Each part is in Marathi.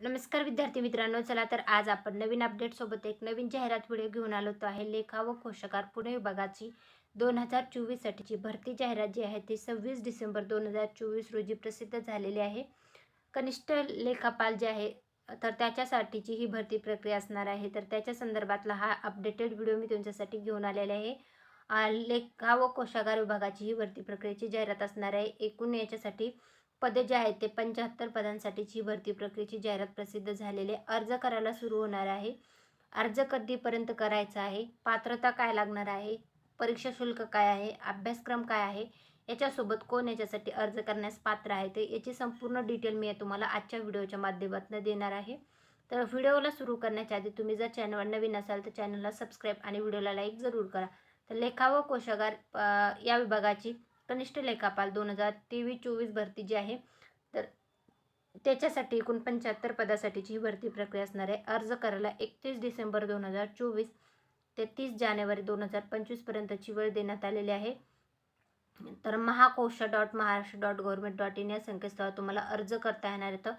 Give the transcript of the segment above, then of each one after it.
नमस्कार विद्यार्थी मित्रांनो चला तर आज आपण नवीन अपडेट सोबत एक नवीन जाहिरात व्हिडिओ घेऊन आलो तो आहे लेखा व कोशकार पुणे विभागाची दोन हजार चोवीससाठीची भरती जाहिरात जी आहे ती सव्वीस डिसेंबर दोन हजार चोवीस रोजी प्रसिद्ध झालेली आहे. कनिष्ठ लेखापाल जे आहे तर त्याच्यासाठीची ही भरती प्रक्रिया असणार आहे. तर त्याच्या संदर्भातला हा अपडेटेड व्हिडिओ मी तुमच्यासाठी घेऊन आलेला आहे. आ, लेखा व कोशागार विभागाची ही भरती प्रक्रियेची जाहिरात असणार आहे. एकूण याच्यासाठी पदे जे आहेत ते पंच्याहत्तर पदांसाठीची भरती प्रक्रियेची जाहिरात प्रसिद्ध झालेली आहे अर्ज करायला सुरू होणार आहे. अर्ज कधीपर्यंत करायचा आहे? पात्रता काय लागणार आहे? परीक्षा शुल्क काय आहे? अभ्यासक्रम काय आहे? याच्यासोबत कोण याच्यासाठी अर्ज करण्यास पात्र आहे? ते याची संपूर्ण डिटेल मी तुम्हाला आजच्या व्हिडिओच्या माध्यमातून देणार आहे. तर व्हिडिओला सुरू करण्याच्या आधी तुम्ही जर चॅनलवर नवीन असाल तर चॅनलला सबस्क्राईब आणि व्हिडिओला लाईक जरूर करा. तर लेखा व कोशागार या विभागाची कनिष्ठ लेखापाल दोन हजार तेवीस चोवीस भरती जी आहे तर त्याच्यासाठी एकूण पंच्याहत्तर पदासाठीची ही भरती प्रक्रिया असणार आहे. अर्ज करायला एकतीस डिसेंबर दोन हजार चोवीस ते तीस जानेवारी दोन हजार पंचवीसपर्यंतची वेळ देण्यात आलेली आहे. तर Mahakosh dot Maharashtra dot government dot in या संकेतस्थळावर तुम्हाला अर्ज करता येणार आहे तर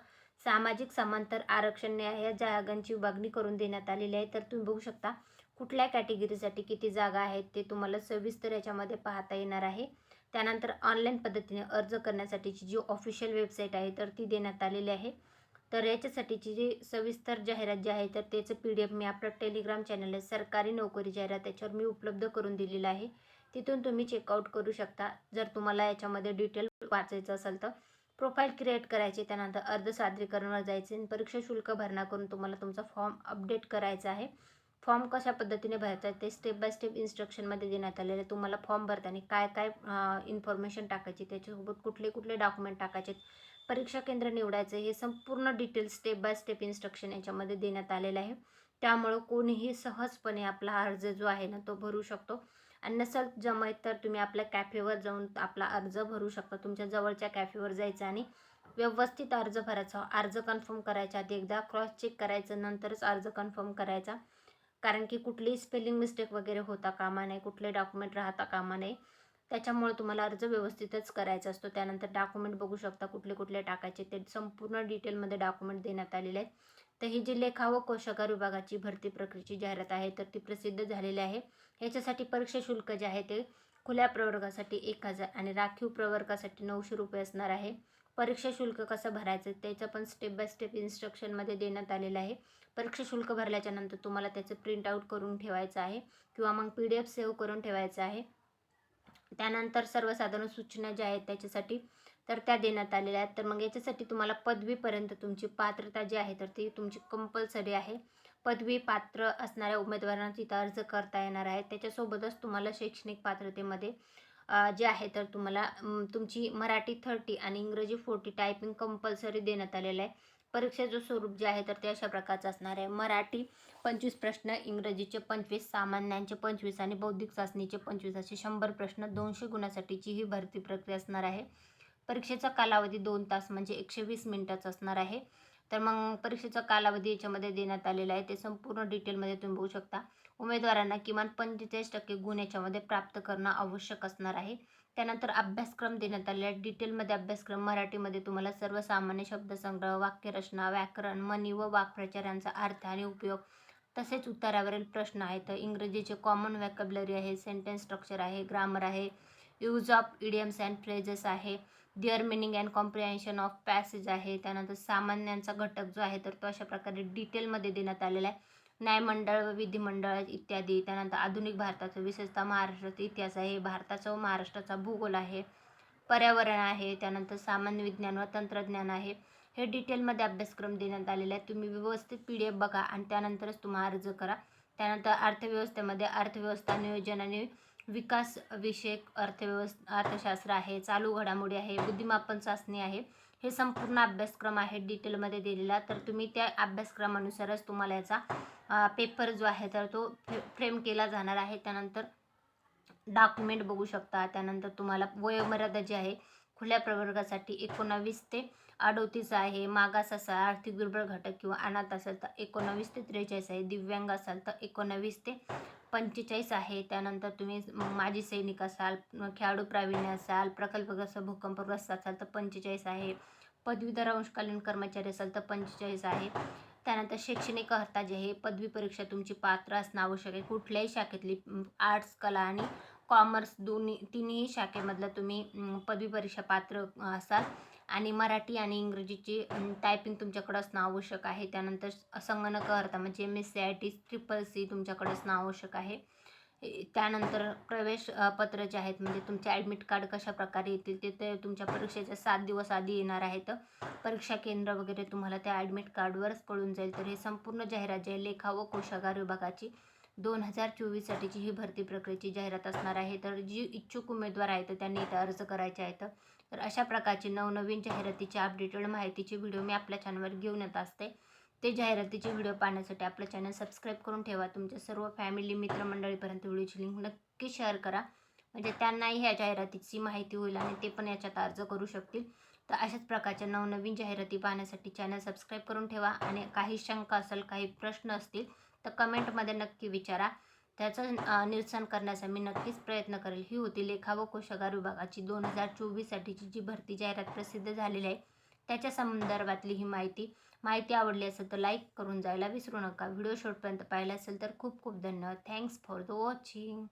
सामाजिक समांतर आरक्षण न्याय या जागांची विभागणी करून देण्यात आलेली आहे. तर तुम्ही बघू शकता कुठल्या कॅटेगरीसाठी किती जागा आहेत ते तुम्हाला सविस्तर याच्यामध्ये पाहता येणार आहे. त्यानंतर ऑनलाईन पद्धतीने अर्ज करण्यासाठीची जी ऑफिशियल वेबसाईट आहे तर ती देण्यात आलेली आहे. तर याच्यासाठीची जी सविस्तर जाहिरात जी आहे तर त्याचं पी डी एफ मी आपलं टेलिग्राम चॅनल आहे सरकारी नोकरी जाहिरात त्याच्यावर मी उपलब्ध करून दिलेलं आहे. तिथून तुम्ही चेकआउट करू शकता. जर तुम्हाला याच्यामध्ये डिटेल वाचायचं असेल तर प्रोफाईल क्रिएट करायची त्यानंतर अर्ज सादरीकरणावर जायचे आणि परीक्षा शुल्क भरणा करून तुम्हाला तुमचा फॉर्म अपडेट करायचा आहे. फॉर्म कशा पद्धतीने भरायचा ते स्टेप बाय स्टेप इन्स्ट्रक्शनमध्ये देण्यात आलेले. आहे. तुम्हाला फॉर्म भरताना काय काय इन्फॉर्मेशन टाकायची त्याच्यासोबत कुठले कुठले डॉक्युमेंट टाकायचे परीक्षा केंद्र निवडायचं हे संपूर्ण detail step by step instruction याच्यामध्ये देण्यात आलेलं आहे. त्यामुळं कोणीही सहजपणे आपला अर्ज जो आहे ना तो भरू शकतो. आणि नसेल जमत तर तुम्ही आपल्या कॅफेवर जाऊन आपला अर्ज भरू शकता. तुमच्या जवळच्या कॅफेवर जायचं आणि व्यवस्थित अर्ज भरायचा. अर्ज कन्फर्म करायचा आधी एकदा क्रॉस चेक करायचं नंतरच अर्ज कन्फर्म करायचा. कारण की कुठलीही स्पेलिंग मिस्टेक वगैरे होता कामा नये कुठले डॉक्युमेंट राहता कामा नये त्याच्यामुळे तुम्हाला अर्ज व्यवस्थितच करायचा असतो. त्यानंतर डॉक्युमेंट बघू शकता कुठले कुठले टाकायचे ते संपूर्ण डिटेलमध्ये डॉक्युमेंट देण्यात आलेले आहेत. तर ही जी लेखा व कोशागार विभागाची भरती प्रक्रियेची जाहिरात आहे तर ती प्रसिद्ध झालेली आहे. याच्यासाठी परीक्षा शुल्क जे आहे ते खुल्या प्रवर्गासाठी एक हजार आणि राखीव प्रवर्गासाठी नऊशे रुपये असणार आहे. परीक्षा शुल्क कसं भरायचं त्याचं पण स्टेप बाय स्टेप इन्स्ट्रक्शनमध्ये देण्यात आलेलं आहे. परीक्षा शुल्क भरल्याच्या नंतर तुम्हाला त्याचं प्रिंट आऊट करून ठेवायचं आहे किंवा मग पी डी एफ सेव्ह करून ठेवायचं आहे. त्यानंतर सर्वसाधारण सूचना ज्या आहेत त्याच्यासाठी तर त्या देण्यात आलेल्या आहेत. तर मग याच्यासाठी तुम्हाला पदवीपर्यंत तुमची पात्रता जी आहे तर ती तुमची कंपल्सरी आहे. पदवी पात्र असणाऱ्या उमेदवारांना तिथं अर्ज करता येणार आहे त्याच्यासोबतच तुम्हाला शैक्षणिक पात्रतेमध्ये जे आहे तर तुम्हाला तुमची मराठी थर्टी आणि इंग्रजी फोर्टी टायपिंग कंपल्सरी देण्यात आलेलं आहे. परीक्षेचं स्वरूप जे आहे तर ते अशा प्रकारचं असणार आहे. मराठी पंचवीस प्रश्न इंग्रजीचे पंचवीस सामान्यांचे पंचवीस आणि बौद्धिक चाचणीचे पंचवीस असे शंभर प्रश्न दोनशे गुणासाठीची ही भरती प्रक्रिया असणार आहे. परीक्षेचा कालावधी दोन तास म्हणजे एकशे वीस मिनिटाचा असणार आहे. तर मग परीक्षेचा कालावधी याच्यामध्ये देण्यात आलेला आहे. ते संपूर्ण डिटेलमध्ये तुम्ही बघू शकता. उमेदवारांना किमान पंचेचाळीस टक्के गुण याच्यामध्ये प्राप्त करणं आवश्यक असणार आहे. त्यानंतर अभ्यासक्रम देण्यात आलेला आहे. डिटेलमध्ये अभ्यासक्रम मराठीमध्ये तुम्हाला सर्वसामान्य शब्दसंग्रह वाक्यरचना व्याकरण मनी व वाक्प्रचारांचा अर्थ आणि उपयोग तसेच उत्तरावरील प्रश्न आहेत. इंग्रजीचे कॉमन वॅकॅबलरी आहे सेंटेन्स स्ट्रक्चर आहे ग्रामर आहे use of idioms and phrases आहे. Their meaning and comprehension of passage आहे. त्यानंतर सामान्यांचा घटक जो आहे तर तो अशा प्रकारे डिटेलमध्ये देण्यात आलेला आहे. न्यायमंडळ व विधिमंडळ इत्यादी. त्यानंतर आधुनिक भारताचं विशेषतः महाराष्ट्राचा इतिहास आहे. भारताचा व महाराष्ट्राचा भूगोल आहे. पर्यावरण आहे. त्यानंतर सामान्य विज्ञान व तंत्रज्ञान आहे. हे डिटेलमध्ये अभ्यासक्रम देण्यात आलेले आहे तुम्ही व्यवस्थित पी डी एफ बघा आणि त्यानंतरच तुम्हा अर्ज करा. त्यानंतर अर्थव्यवस्थेमध्ये अर्थव्यवस्था नियोजन आणि विकास विषयक अर्थव्यवस्थ अर्थशास्त्र आहे चालू घडामोडी आहे बुद्धिमापन चाचणी आहे हे संपूर्ण अभ्यासक्रम आहे डिटेलमध्ये दिलेला. तर तुम्ही त्या अभ्यासक्रमानुसारच तुम्हाला याचा पेपर जो आहे तर तो फ्रेम केला जाणार आहे. त्यानंतर डॉक्युमेंट बघू शकता. त्यानंतर तुम्हाला वयोमर्यादा जी आहे खुल्या प्रवर्गासाठी एकोणावीस ते अडोतीस आहे. मागास असाल आर्थिक दुर्बळ घटक किंवा अनाथ असेल तर एकोणावीस ते त्रेचाळीस आहे. दिव्यांग असाल तर एकोणावीस ते पंचेचाळीस आहे. त्यानंतर तुम्ही माजी सैनिक असाल खेळाडू प्रावीण्य असाल प्रकल्पग्रस्त भूकंपग्रस्त असाल तर पंचेचाळीस आहे. पदवीधर अंशकालीन कर्मचारी असाल तर पंचेचाळीस आहे. त्यानंतर शैक्षणिक अर्था जे आहे पदवी परीक्षा तुमची पात्र असणं आवश्यक आहे. कुठल्याही शाखेतली आर्ट्स कला आणि कॉमर्स दोन्ही तिन्ही शाखेमधलं तुम्ही पदवी परीक्षा पात्र असाल. आणि मराठी आणि इंग्रजीची टायपिंग तुमच्याकडं असणं आवश्यक आहे. त्यानंतर संगणक अर्हता म्हणजे M S C I T triple C तुमच्याकडे असणं आवश्यक आहे. त्यानंतर प्रवेश पत्र जे आहेत म्हणजे तुमचे ॲडमिट कार्ड कशा प्रकारे येतील ते ते तुमच्या परीक्षेच्या सात दिवस आधी येणार आहेत. परीक्षा केंद्र वगैरे तुम्हाला त्या ॲडमिट कार्डवरच कळून जाईल. तर हे संपूर्ण जाहिरात जे आहे लेखा व कोशागार विभागाची दोन हजार चोवीससाठीची ही भरती प्रक्रियेची जाहिरात असणार आहे. तर जी इच्छुक उमेदवार आहेत त्यांनी इथं अर्ज करायचे आहेत. तर अशा प्रकारची नवनवीन जाहिरातीची अपडेटेड माहितीची व्हिडिओ मी आपल्या चॅनलवर घेऊन येत असते. ते जाहिरातीचे व्हिडिओ पाहण्यासाठी आपलं चॅनल सबस्क्राईब करून ठेवा. तुमच्या सर्व फॅमिली मित्रमंडळीपर्यंत व्हिडिओची लिंक नक्की शेअर करा. म्हणजे त्यांनाही ह्या जाहिरातीची माहिती होईल आणि ते पण याच्यात अर्ज करू शकतील. तर अशाच प्रकारच्या नवनवीन जाहिराती पाहण्यासाठी चॅनल सबस्क्राईब करून ठेवा. आणि काही शंका असेल काही प्रश्न असतील तर कमेंटमध्ये नक्की विचारा. त्याचं निरसन करण्याचा मी नक्कीच प्रयत्न करेल. ही होती लेखा व कोशागार विभागाची दोन हजार चोवीससाठीची जी भरती जाहिरात प्रसिद्ध झालेली आहे त्याच्या संदर्भातली ही माहिती. माहिती आवडली असेल तर लाईक करून जायला विसरू नका. व्हिडिओ शेवटपर्यंत पाहिला असेल तर खूप खूप धन्यवाद. Thanks for the watching.